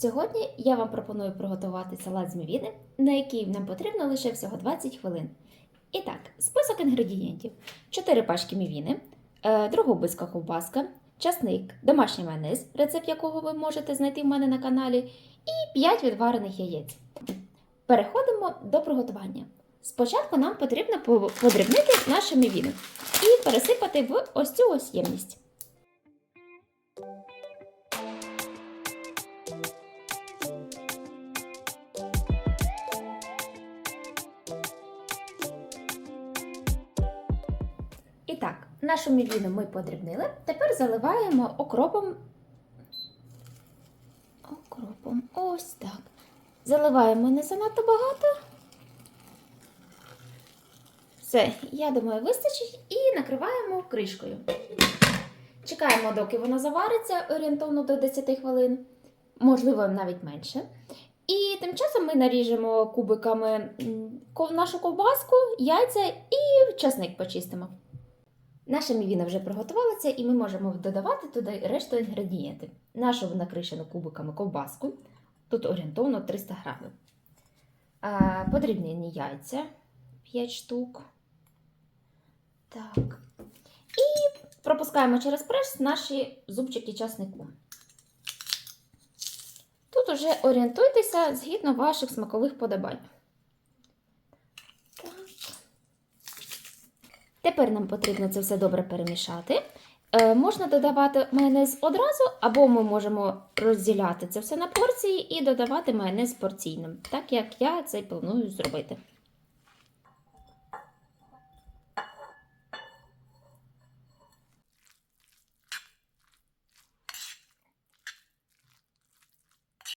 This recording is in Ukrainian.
Сьогодні я вам пропоную приготувати салат з мівіни, на який нам потрібно лише всього 20 хвилин. І так, список інгредієнтів: 4 пачки мівіни, е, другобицька ковбаска, часник, домашній майонез, рецепт якого ви можете знайти в мене на каналі, і 5 відварених яєць. Переходимо до приготування. Спочатку нам потрібно подрібнити нашу мівіну і пересипати в ось цю ось ємність. Так, нашу мівіну ми подрібнили. Тепер заливаємо окропом. Окропом. Ось так. Заливаємо не занадто багато. Все, я думаю, вистачить і накриваємо кришкою. Чекаємо, доки вона завариться орієнтовно до 10 хвилин, можливо, навіть менше. І тим часом ми наріжемо кубиками нашу ковбаску, яйця і часник почистимо. Наша мівіна вже приготувалася, і ми можемо додавати туди решту інгредієнтів. Нашу накришену кубиками ковбаску, тут орієнтовно 300 грамів. Подрібнені яйця 5 штук. Так. І пропускаємо через прес наші зубчики часнику. Тут уже орієнтуйтеся згідно ваших смакових подобань. Тепер нам потрібно це все добре перемішати. Е, можна додавати майонез одразу, або ми можемо розділяти це все на порції і додавати майонез порційним, так як я це планую зробити.